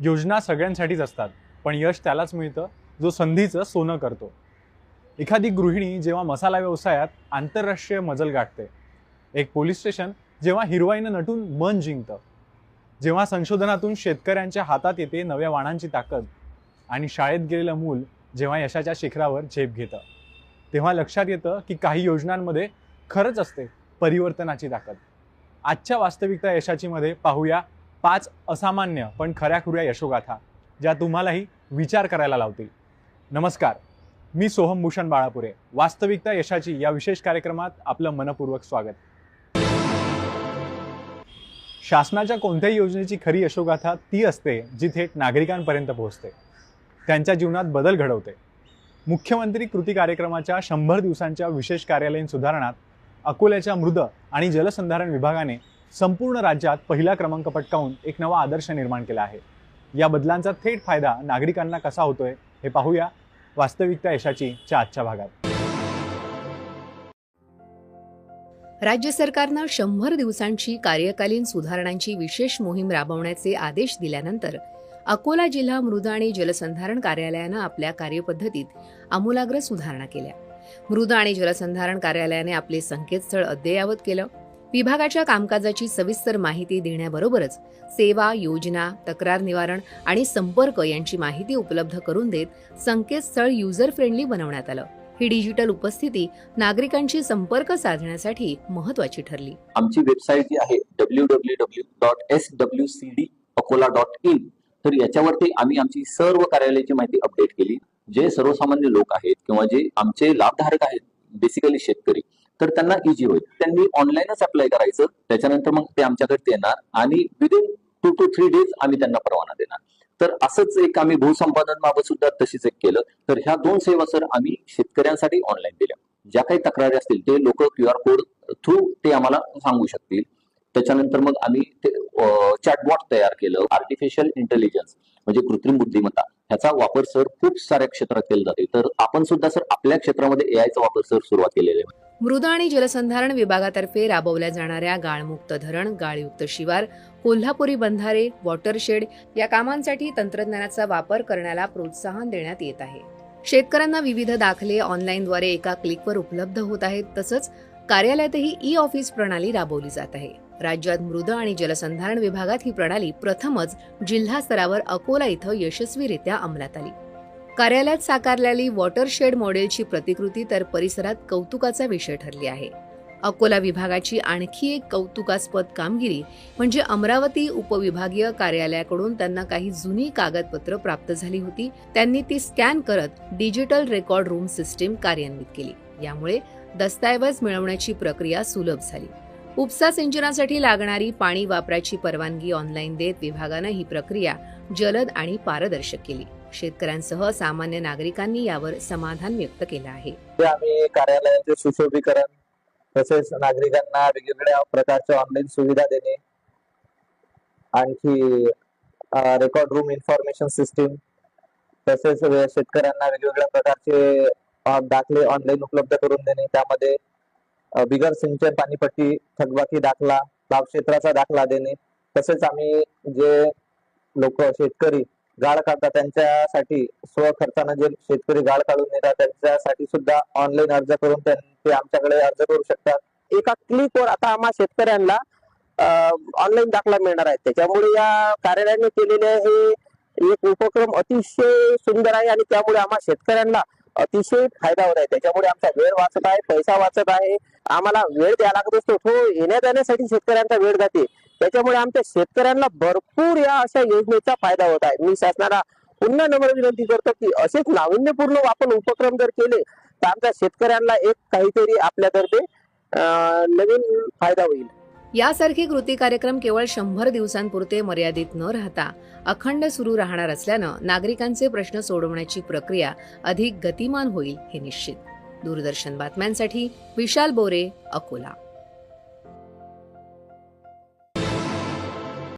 योजना सगळ्यांसाठीच असतात पण यश त्यालाच मिळतं जो संधीचं सोनं करतो. एखादी गृहिणी जेव्हा मसाला व्यवसायात आंतरराष्ट्रीय मजल गाठते. एक पोलीस स्टेशन जेव्हा हिरवाईनं नटून मन जिंकतं. जेव्हा संशोधनातून शेतकऱ्यांच्या हातात येते नव्या वाणांची ताकद आणि शाळेत गेलेलं मूल जेव्हा यशाच्या शिखरावर झेप घेतं. तेव्हा लक्षात येतं की काही योजनांमध्ये खरंच असते परिवर्तनाची ताकद. आजच्या वास्तविकता यशाचीमध्ये पाहूया पाच असामान्य पण खऱ्या खुऱ्या यशोगाथा ज्या तुम्हालाही विचार करायला लावतील. नमस्कार मी सोहम भूषण बाळापुरे. वास्तविकता यशाची या विशेष कार्यक्रमात आपलं मनपूर्वक स्वागत. शासनाच्या कोणत्याही योजनेची खरी यशोगाथा ती असते जी थेट नागरिकांपर्यंत पोहोचते. त्यांच्या जीवनात बदल घडवते. मुख्यमंत्री कृती कार्यक्रमाच्या शंभर दिवसांच्या विशेष कार्यालयीन सुधारणात अकोल्याच्या मृद आणि जलसंधारण विभागाने संपूर्ण राज्यात पहिला क्रमांक पटकावून एक नवा आदर्श निर्माण केला आहे. या बदलांचा थेट फायदा नागरिकांना कसा होतोय हे पाहूया वास्तविकता यशाची च्या आजच्या भागात. राज्य सरकारनं शंभर दिवसांची कार्यकालीन सुधारणांची विशेष मोहीम राबवण्याचे आदेश दिल्यानंतर अकोला जिल्हा मृद आणि जलसंधारण कार्यालयानं आपल्या कार्यपद्धतीत आमूलाग्र सुधारणा केल्या. मृद आणि जलसंधारण कार्यालयाने आपले संकेतस्थळ अद्ययावत केलं. विभागाच्या कामकाजाची सविस्तर माहिती देण्याबरोबरच सेवा योजना तक्रार निवारण आणि संपर्क यांची माहिती उपलब्ध करून देत संकेतस्थळ युजर फ्रेंडली बनवण्यात आलं. ही डिजिटल उपस्थिती नागरिकांशी संपर्क साधण्यासाठी महत्वाची ठरली. आमची वेबसाईट जी आहे W W W dot S W C D Akola dot in तर याच्यावरती आम्ही आमची सर्व कार्यालयाची माहिती अपडेट केली. जे सर्वसामान्य लोक आहेत किंवा जे आमचे लाभधारक आहेत बेसिकली शेतकरी तर त्यांना इझी होईल. त्यांनी ऑनलाईनच अप्लाय करायचं. त्याच्यानंतर मग ते आमच्याकडे येणार आणि within two to three days आम्ही त्यांना परवाना देणार. तर असंच एक आम्ही भूसंपादन बाबत सुद्धा तशीच एक केलं. तर ह्या दोन सेवा सर आम्ही शेतकऱ्यांसाठी ऑनलाईन दिल्या. ज्या काही तक्रारी असतील ते लोक क्यू आर कोड थ्रू ते आम्हाला सांगू शकतील. त्याच्यानंतर मग आम्ही ते चॅटबॉट तयार केलं. आर्टिफिशियल इंटेलिजन्स म्हणजे कृत्रिम बुद्धिमत्ता. ह्याचा वापर सर खूप साऱ्या क्षेत्रात केला जाते तर आपण सुद्धा सर आपल्या क्षेत्रामध्ये एआयचा वापर सर सुरुवात केलेला आहे. मृद आणि जलसंधारण विभागातर्फे राबवल्या जाणाऱ्या गाळमुक्त धरण गाळयुक्त शिवार कोल्हापुरी बंधारे वॉटरशेड या कामांसाठी तंत्रज्ञानाचा वापर करण्याला प्रोत्साहन देण्यात येत आहे. शेतकऱ्यांना विविध दाखले ऑनलाईनद्वारे एका क्लिकवर उपलब्ध होत आहेत तसंच कार्यालयातही ई ऑफिस प्रणाली राबवली जात आहे. राज्यात मृद आणि जलसंधारण विभागात ही प्रणाली प्रथमच जिल्हा स्तरावर अकोला इथं यशस्वीरित्या अंमलात आली. कार्यालयात साकारलेली वॉटरशेड मॉडेलची प्रतिकृती तर परिसरात कौतुकाचा विषय ठरली आहे. अकोला विभागाची आणखी एक कौतुकास्पद कामगिरी म्हणजे अमरावती उपविभागीय कार्यालयाकडून त्यांना काही जुनी कागदपत्र प्राप्त झाली होती. त्यांनी ती स्कॅन करत डिजिटल रेकॉर्ड रूम सिस्टीम कार्यान्वित केली. यामुळे दस्तऐवज मिळवण्याची प्रक्रिया सुलभ झाली. उपसा सिंचनासाठी लागणारी पाणी वापराची परवानगी ऑनलाईन देत विभागानं ही प्रक्रिया जलद आणि पारदर्शक केली. शेतकऱ्यांसह सामान्य नागरिकांनी यावर समाधान व्यक्त केलं आहे. आम्ही कार्यालयाचे सुशोभीकरण तसेच नागरिकांना वेगवेगळ्या प्रकारच्या ऑनलाईन सुविधा देणे आणखी रेकॉर्ड रूम इन्फॉर्मेशन सिस्टीम तसेच शेतकऱ्यांना वेगवेगळ्या प्रकारचे दाखले ऑनलाईन उपलब्ध करून देणे त्यामध्ये बिगर सिंचन पाणीपट्टी थकबाकी दाखला लाभ क्षेत्राचा दाखला देणे तसेच आम्ही जे लोक शेतकरी गाळ काढतात त्यांच्यासाठी स्वखर्चानं जे शेतकरी गाळ काढून देतात त्यांच्यासाठी सुद्धा ऑनलाईन अर्ज करून ते आमच्याकडे अर्ज करू शकतात. एका क्लिकवर आता आम्हा शेतकऱ्यांना ऑनलाईन दाखला मिळणार आहे त्याच्यामुळे या कार्यालयाने केलेले हे एक उपक्रम अतिशय सुंदर आहे आणि त्यामुळे आम्हा शेतकऱ्यांना अतिशय फायदा होत आहे. त्याच्यामुळे आमचा वेळ वाचत आहे पैसा वाचत आहे. आम्हाला वेळ द्यावा लागत असतो. तो येण्या जाण्यासाठी शेतकऱ्यांचा वेळ जाते. त्याच्यामुळे आमच्या शेतकऱ्यांना भरपूर या अशा योजनेचा फायदा होत आहे. मी शासनाला पुन्हा नम्र विनंती करतो की असेच नाविन्यपूर्ण आपण उपक्रम जर केले तर आमच्या शेतकऱ्यांना एक काहीतरी आपल्यातर्फे नवीन फायदा होईल. यासारखे कृती कार्यक्रम केवळ शंभर दिवसांपुरते मर्यादित न राहता अखंड सुरू राहणार असल्यानं नागरिकांचे प्रश्न सोडवण्याची प्रक्रिया अधिक गतिमान होईल हे निश्चित. दूरदर्शन बातम्यांसाठी विशाल बोरे अकोला.